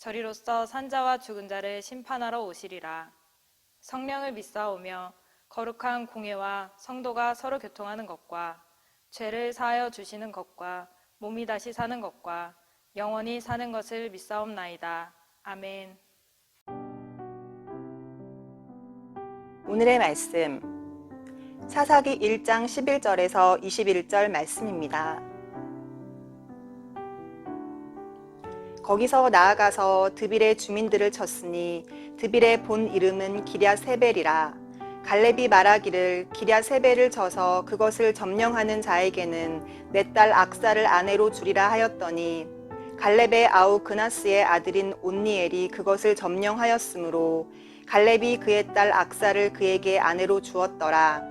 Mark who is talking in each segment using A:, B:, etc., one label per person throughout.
A: 저리로서 산자와 죽은 자를 심판하러 오시리라. 성령을 믿사오며 거룩한 공예와 성도가 서로 교통하는 것과 죄를 사하여 주시는 것과 몸이 다시 사는 것과 영원히 사는 것을 믿사옵나이다. 아멘.
B: 오늘의 말씀 사사기 1장 11절에서 21절 말씀입니다. 거기서 나아가서 드빌의 주민들을 쳤으니 드빌의 본 이름은 기랴 세벨이라 갈렙이 말하기를 기랴 세벨을 쳐서 그것을 점령하는 자에게는 내 딸 악사를 아내로 주리라 하였더니 갈렙의 아우 그나스의 아들인 온니엘이 그것을 점령하였으므로 갈렙이 그의 딸 악사를 그에게 아내로 주었더라.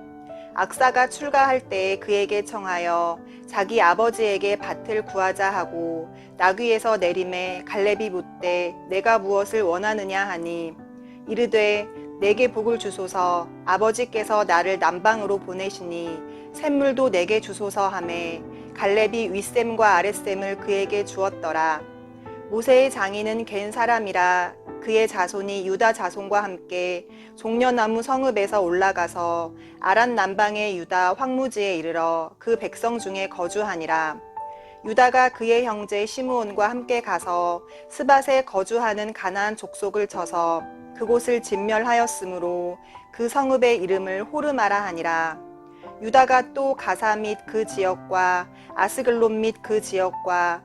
B: 악사가 출가할 때에 그에게 청하여 자기 아버지에게 밭을 구하자 하고 나귀에서 내림에 갈렙이 묻되 내가 무엇을 원하느냐 하니 이르되 내게 복을 주소서 아버지께서 나를 남방으로 보내시니 샘물도 내게 주소서 하매 갈렙이 윗샘과 아랫샘을 그에게 주었더라 모세의 장인은 갠 사람이라 그의 자손이 유다 자손과 함께 종려나무 성읍에서 올라가서 아란 남방의 유다 황무지에 이르러 그 백성 중에 거주하니라. 유다가 그의 형제 시므온과 함께 가서 스밧에 거주하는 가나안 족속을 쳐서 그곳을 진멸하였으므로 그 성읍의 이름을 호르마라 하니라. 유다가 또 가사 및 그 지역과 아스글론 및 그 지역과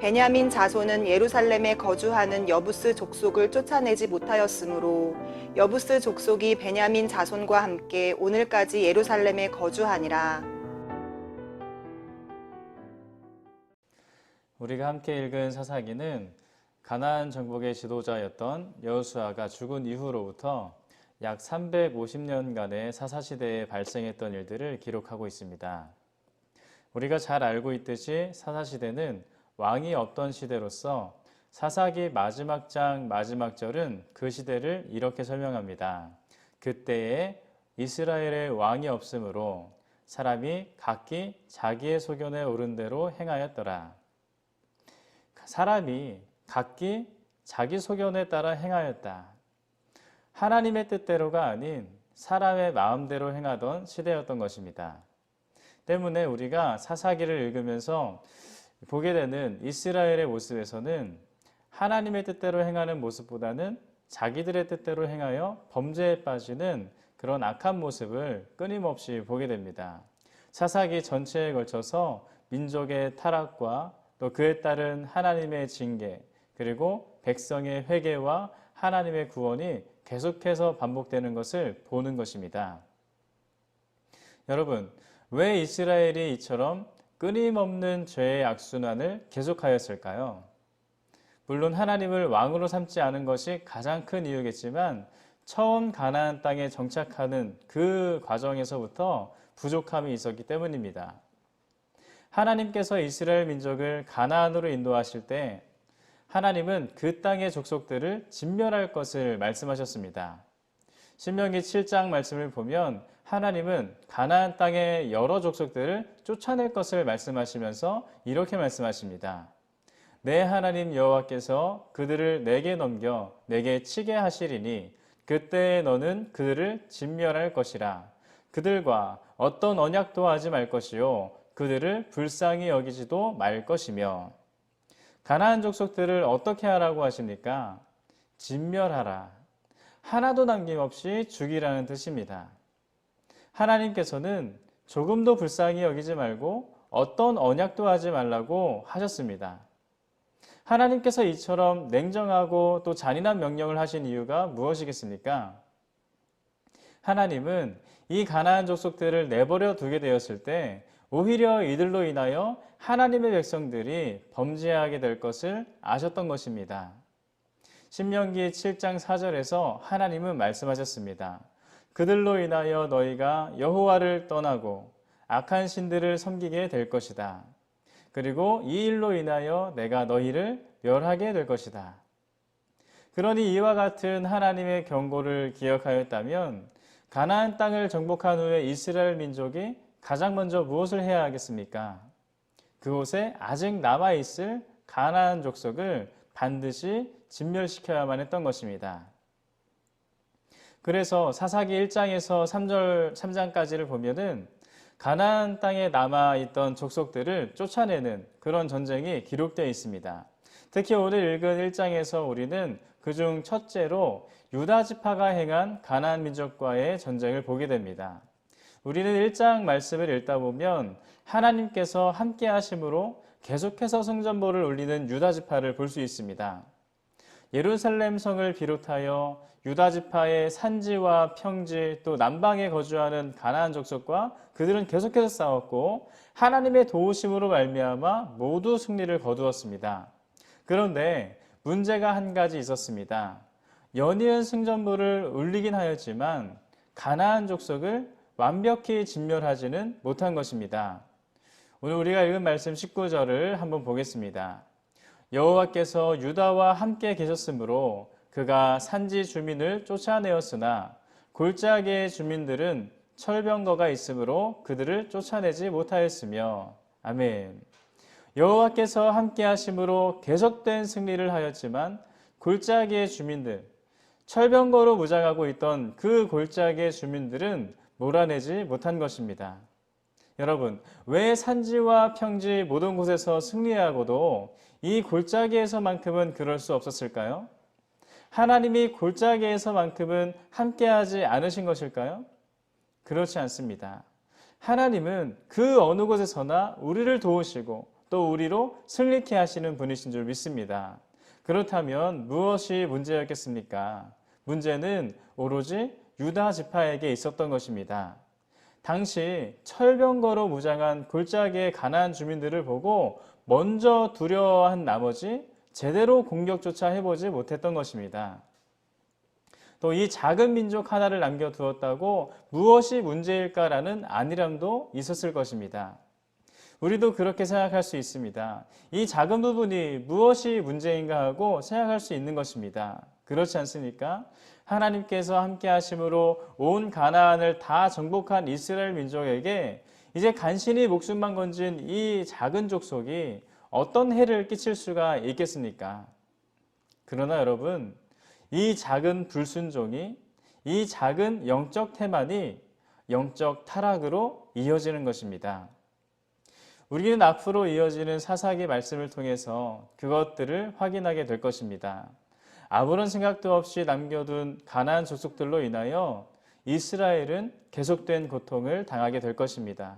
B: 베냐민 자손은 예루살렘에 거주하는 여부스 족속을 쫓아내지 못하였으므로 여부스 족속이 베냐민 자손과 함께 오늘까지 예루살렘에 거주하니라.
C: 우리가 함께 읽은 사사기는 가나안 정복의 지도자였던 여호수아가 죽은 이후로부터 약 350년간의 사사 시대에 발생했던 일들을 기록하고 있습니다. 우리가 잘 알고 있듯이 사사 시대는 왕이 없던 시대로서 사사기 마지막 장 마지막 절은 그 시대를 이렇게 설명합니다. 그때에 이스라엘의 왕이 없으므로 사람이 각기 자기의 소견에 오른 대로 행하였더라. 사람이 각기 자기 소견에 따라 행하였다. 하나님의 뜻대로가 아닌 사람의 마음대로 행하던 시대였던 것입니다. 때문에 우리가 사사기를 읽으면서 보게 되는 이스라엘의 모습에서는 하나님의 뜻대로 행하는 모습보다는 자기들의 뜻대로 행하여 범죄에 빠지는 그런 악한 모습을 끊임없이 보게 됩니다. 사사기 전체에 걸쳐서 민족의 타락과 또 그에 따른 하나님의 징계 그리고 백성의 회개와 하나님의 구원이 계속해서 반복되는 것을 보는 것입니다. 여러분, 왜 이스라엘이 이처럼 끊임없는 죄의 악순환을 계속하였을까요? 물론 하나님을 왕으로 삼지 않은 것이 가장 큰 이유겠지만 처음 가나안 땅에 정착하는 그 과정에서부터 부족함이 있었기 때문입니다. 하나님께서 이스라엘 민족을 가나안으로 인도하실 때 하나님은 그 땅의 족속들을 진멸할 것을 말씀하셨습니다. 신명기 7장 말씀을 보면 하나님은 가나안 땅의 여러 족속들을 쫓아낼 것을 말씀하시면서 이렇게 말씀하십니다. 내 하나님 여호와께서 그들을 내게 넘겨 내게 치게 하시리니 그때 너는 그들을 진멸할 것이라. 그들과 어떤 언약도 하지 말 것이요 그들을 불쌍히 여기지도 말 것이며 가나안 족속들을 어떻게 하라고 하십니까? 진멸하라. 하나도 남김없이 죽이라는 뜻입니다. 하나님께서는 조금도 불쌍히 여기지 말고 어떤 언약도 하지 말라고 하셨습니다. 하나님께서 이처럼 냉정하고 또 잔인한 명령을 하신 이유가 무엇이겠습니까? 하나님은 이 가나안 족속들을 내버려 두게 되었을 때 오히려 이들로 인하여 하나님의 백성들이 범죄하게 될 것을 아셨던 것입니다. 신명기 7장 4절에서 하나님은 말씀하셨습니다. 그들로 인하여 너희가 여호와를 떠나고 악한 신들을 섬기게 될 것이다. 그리고 이 일로 인하여 내가 너희를 멸하게 될 것이다. 그러니 이와 같은 하나님의 경고를 기억하였다면 가나안 땅을 정복한 후에 이스라엘 민족이 가장 먼저 무엇을 해야 하겠습니까? 그곳에 아직 남아 있을 가나안 족속을 반드시 진멸시켜야만 했던 것입니다. 그래서 사사기 1장에서 3절 3장까지를 보면은 가나안 땅에 남아 있던 족속들을 쫓아내는 그런 전쟁이 기록되어 있습니다. 특히 오늘 읽은 1장에서 우리는 그중 첫째로 유다 지파가 행한 가나안 민족과의 전쟁을 보게 됩니다. 우리는 1장 말씀을 읽다 보면 하나님께서 함께 하심으로 계속해서 성전보를 올리는 유다 지파를 볼 수 있습니다. 예루살렘 성을 비롯하여 유다 지파의 산지와 평지 또 남방에 거주하는 가나안 족속과 그들은 계속해서 싸웠고 하나님의 도우심으로 말미암아 모두 승리를 거두었습니다. 그런데 문제가 한 가지 있었습니다. 연이은 승전부를 울리긴 하였지만 가나안 족속을 완벽히 진멸하지는 못한 것입니다. 오늘 우리가 읽은 말씀 19절을 한번 보겠습니다. 여호와께서 유다와 함께 계셨으므로 그가 산지 주민을 쫓아내었으나 골짜기의 주민들은 철병거가 있으므로 그들을 쫓아내지 못하였으며 아멘. 여호와께서 함께 하심으로 계속된 승리를 하였지만 골짜기의 주민들 철병거로 무장하고 있던 그 골짜기의 주민들은 몰아내지 못한 것입니다. 여러분, 왜 산지와 평지 모든 곳에서 승리하고도 이 골짜기에서만큼은 그럴 수 없었을까요? 하나님이 골짜기에서만큼은 함께하지 않으신 것일까요? 그렇지 않습니다. 하나님은 그 어느 곳에서나 우리를 도우시고 또 우리로 승리케 하시는 분이신 줄 믿습니다. 그렇다면 무엇이 문제였겠습니까? 문제는 오로지 유다 지파에게 있었던 것입니다. 당시 철병거로 무장한 골짜기의 가나안 주민들을 보고 먼저 두려워한 나머지 제대로 공격조차 해보지 못했던 것입니다. 또 이 작은 민족 하나를 남겨두었다고 무엇이 문제일까라는 안일함도 있었을 것입니다. 우리도 그렇게 생각할 수 있습니다. 이 작은 부분이 무엇이 문제인가 하고 생각할 수 있는 것입니다. 그렇지 않습니까? 하나님께서 함께 하심으로 온 가나안을 다 정복한 이스라엘 민족에게 이제 간신히 목숨만 건진 이 작은 족속이 어떤 해를 끼칠 수가 있겠습니까? 그러나 여러분, 이 작은 불순종이 이 작은 영적 태만이 영적 타락으로 이어지는 것입니다. 우리는 앞으로 이어지는 사사기 말씀을 통해서 그것들을 확인하게 될 것입니다. 아무런 생각도 없이 남겨둔 가나안 족속들로 인하여 이스라엘은 계속된 고통을 당하게 될 것입니다.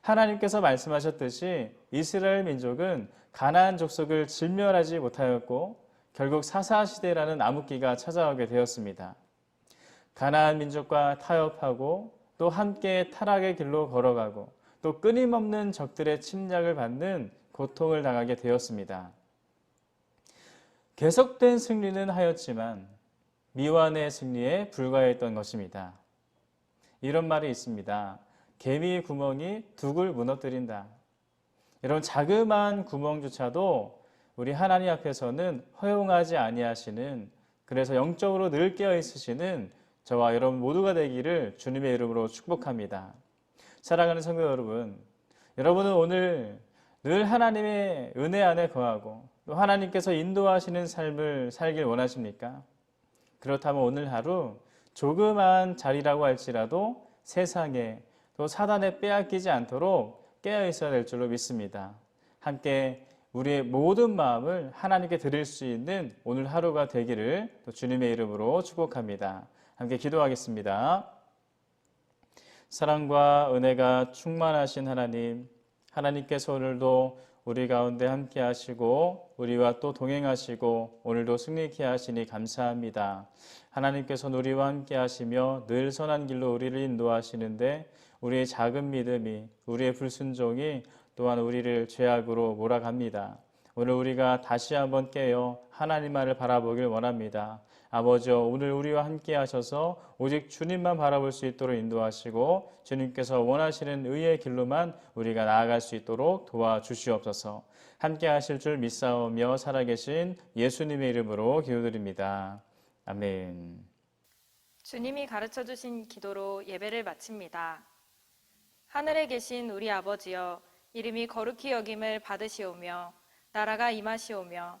C: 하나님께서 말씀하셨듯이 이스라엘 민족은 가나안 족속을 진멸하지 못하였고 결국 사사 시대라는 암흑기가 찾아오게 되었습니다. 가나안 민족과 타협하고 또 함께 타락의 길로 걸어가고 또 끊임없는 적들의 침략을 받는 고통을 당하게 되었습니다. 계속된 승리는 하였지만 미완의 승리에 불과했던 것입니다. 이런 말이 있습니다. 개미 구멍이 둑을 무너뜨린다. 이런 자그마한 구멍조차도 우리 하나님 앞에서는 허용하지 아니하시는 그래서 영적으로 늘 깨어 있으시는 저와 여러분 모두가 되기를 주님의 이름으로 축복합니다. 사랑하는 성도 여러분, 여러분은 오늘 늘 하나님의 은혜 안에 거하고 또 하나님께서 인도하시는 삶을 살길 원하십니까? 그렇다면 오늘 하루 조그마한 자리라고 할지라도 세상에 또 사단에 빼앗기지 않도록 깨어 있어야 될 줄로 믿습니다. 함께 우리의 모든 마음을 하나님께 드릴 수 있는 오늘 하루가 되기를 또 주님의 이름으로 축복합니다. 함께 기도하겠습니다. 사랑과 은혜가 충만하신 하나님, 하나님께서 오늘도 우리 가운데 함께 하시고 우리와 또 동행하시고 오늘도 승리케 하시니 감사합니다. 하나님께서 우리와 함께 하시며 늘 선한 길로 우리를 인도하시는데 우리의 작은 믿음이 우리의 불순종이 또한 우리를 죄악으로 몰아갑니다. 오늘 우리가 다시 한번 깨어 하나님만을 바라보길 원합니다. 아버지여 오늘 우리와 함께 하셔서 오직 주님만 바라볼 수 있도록 인도하시고 주님께서 원하시는 의의 길로만 우리가 나아갈 수 있도록 도와주시옵소서. 함께 하실 줄 믿사오며 살아계신 예수님의 이름으로 기도드립니다. 아멘.
A: 주님이 가르쳐 주신 기도로 예배를 마칩니다. 하늘에 계신 우리 아버지여 이름이 거룩히 여김을 받으시오며 나라가 임하시오며